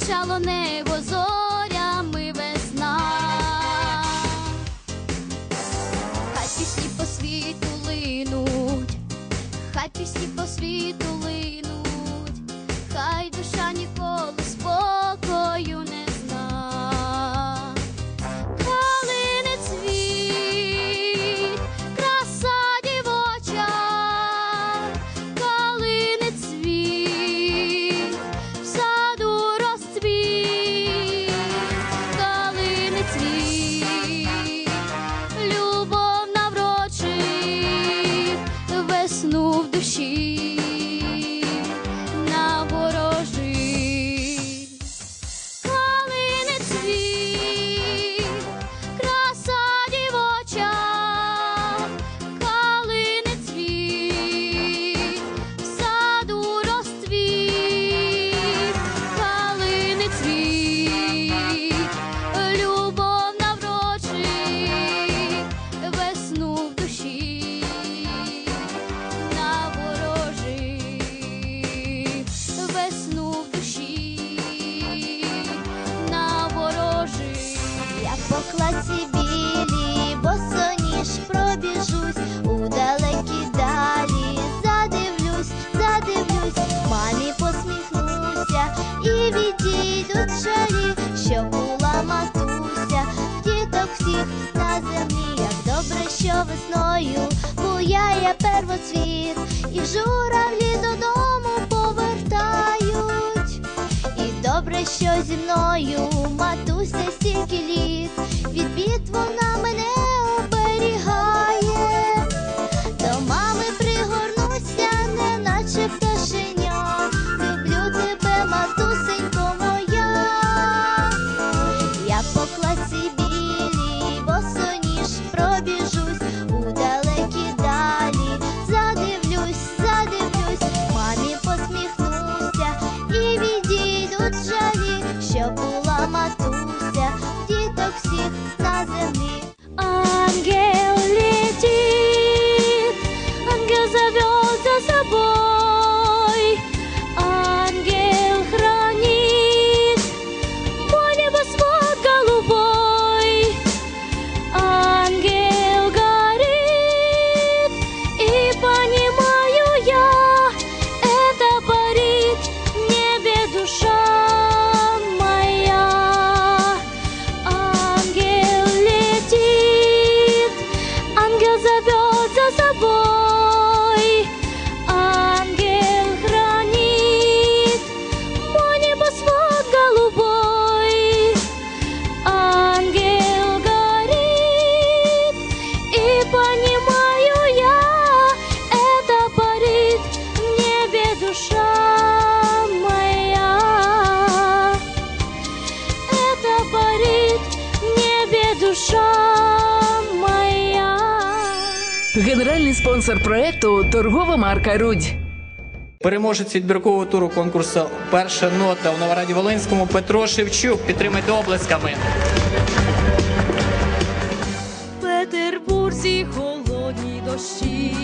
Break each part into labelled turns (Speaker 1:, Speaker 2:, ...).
Speaker 1: Сяяло небо зорями весна, хай пісні по світу
Speaker 2: лину. що зі мною матуся стільки літ, від бід на
Speaker 1: мене.
Speaker 3: Генеральний спонсор проекту торгова марка Рудь.
Speaker 4: Переможець відбіркового туру конкурсу Перша нота у Новораді Волинському Петро Шевчук. Підтримайте облесками.
Speaker 5: В Петербурзі холодні дощі,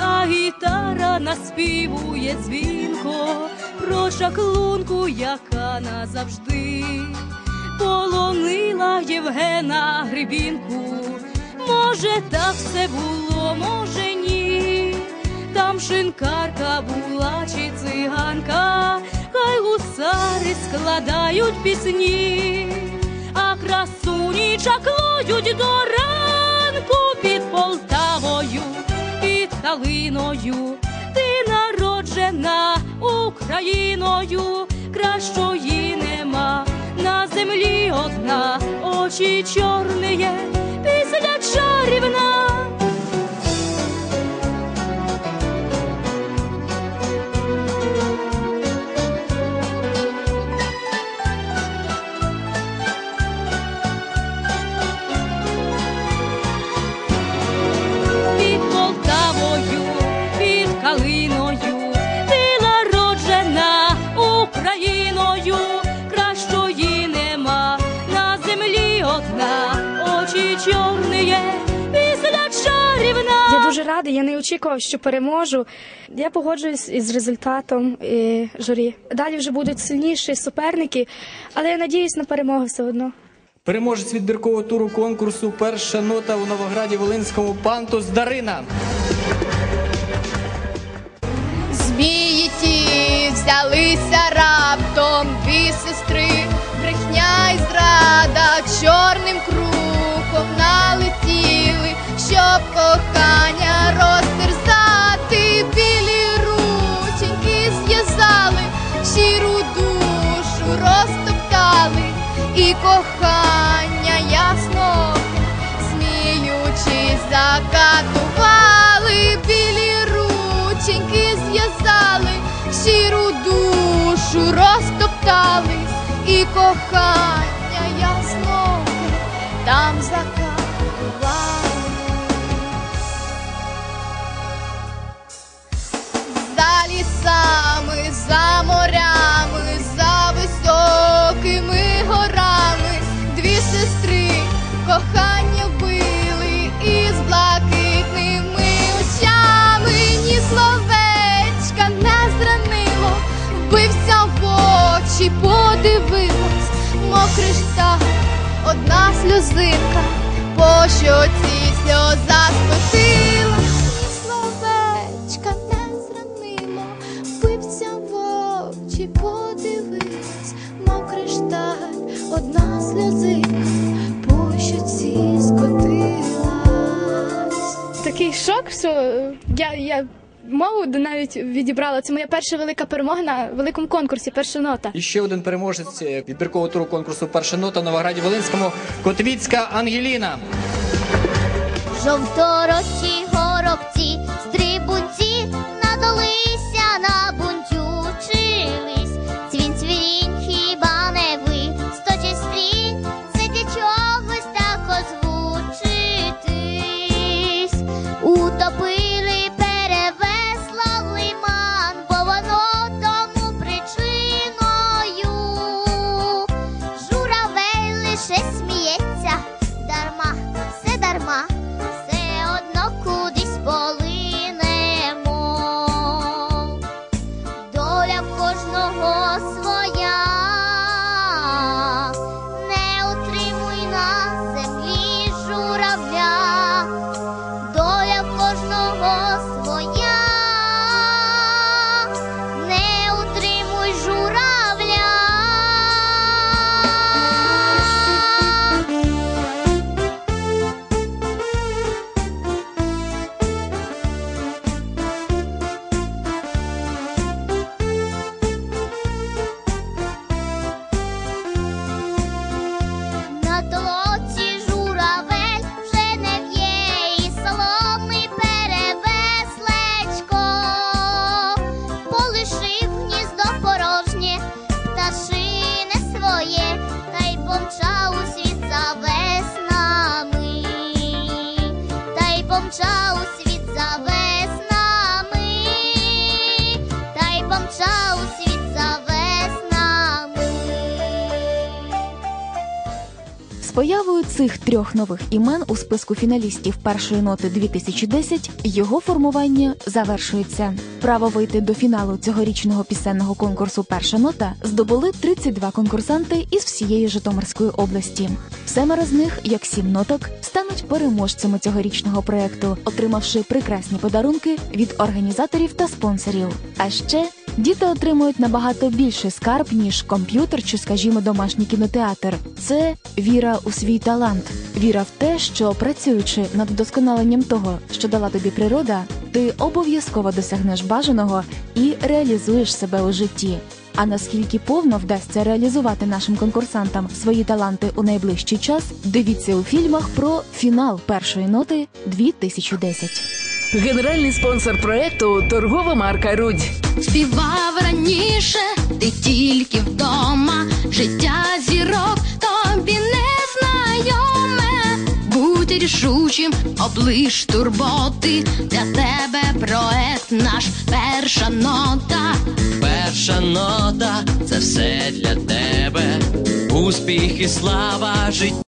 Speaker 5: а гітара наспівує дзвінко. Про шаклунку, яка назавжди полонила Євгена Грибінку. Може, так все було, може ні, там шинкарка була чи циганка, хай гусари складають пісні, а красуні чаклують до ранку під Полтавою під талиною. Ти народжена Україною, кращої нема на землі одна очі чорні, після чарівна. одна, очі чорні, після чарівна.
Speaker 6: Я дуже радий, я не очікував, що переможу. Я погоджуюсь із результатом і журі. Далі вже будуть сильніші суперники, але я надіюсь на перемогу все одно.
Speaker 4: Переможець відбіркового туру конкурсу Перша нота у Новограді Волинському пантус Дарина.
Speaker 7: Змії ті взялися раптом дві сестри зрада чорним кругом налетіли, щоб кохання розтерзати, білі рученьки зв'язали, щиру душу розтоптали, і кохання ясно, сміючись, закатували, білі рученьки зв'язали, щиру душу розтоптали, очі, подивилась, мов кришталь, одна сльозинка, по щоці сльоза скотила, ні словечка не зранило, вбився в очі, подивилась, мов кришталь, одна сльозинка, по щоці скотилась.
Speaker 6: Такий шок, що я, я мову навіть відібрала. Це моя перша велика перемога на великому конкурсі, перша нота.
Speaker 4: І ще один переможець е, відбіркового туру конкурсу Перша нота Новограді Волинському Котвіцька Ангеліна.
Speaker 7: Жовторосі та й
Speaker 8: появою цих трьох нових імен у списку фіналістів першої ноти 2010 його формування завершується. Право вийти до фіналу цьогорічного пісенного конкурсу Перша нота здобули 32 конкурсанти із всієї Житомирської області. Семеро з них, як сім ноток, стануть переможцями цьогорічного проекту, отримавши прекрасні подарунки від організаторів та спонсорів. А ще Діти отримують набагато більший скарб, ніж комп'ютер чи, скажімо, домашній кінотеатр. Це віра у свій талант, віра в те, що працюючи над вдосконаленням того, що дала тобі природа, ти обов'язково досягнеш бажаного і реалізуєш себе у житті. А наскільки повно вдасться реалізувати нашим конкурсантам свої таланти у найближчий час, дивіться у фільмах про фінал першої ноти 2010.
Speaker 3: Генеральний спонсор проекту торгова марка Рудь.
Speaker 5: Співав раніше, ти тільки вдома, рішучим, облиш турботи, для тебе проект наш перша нота.
Speaker 9: Перша нота це все для тебе. Успіх і слава життя.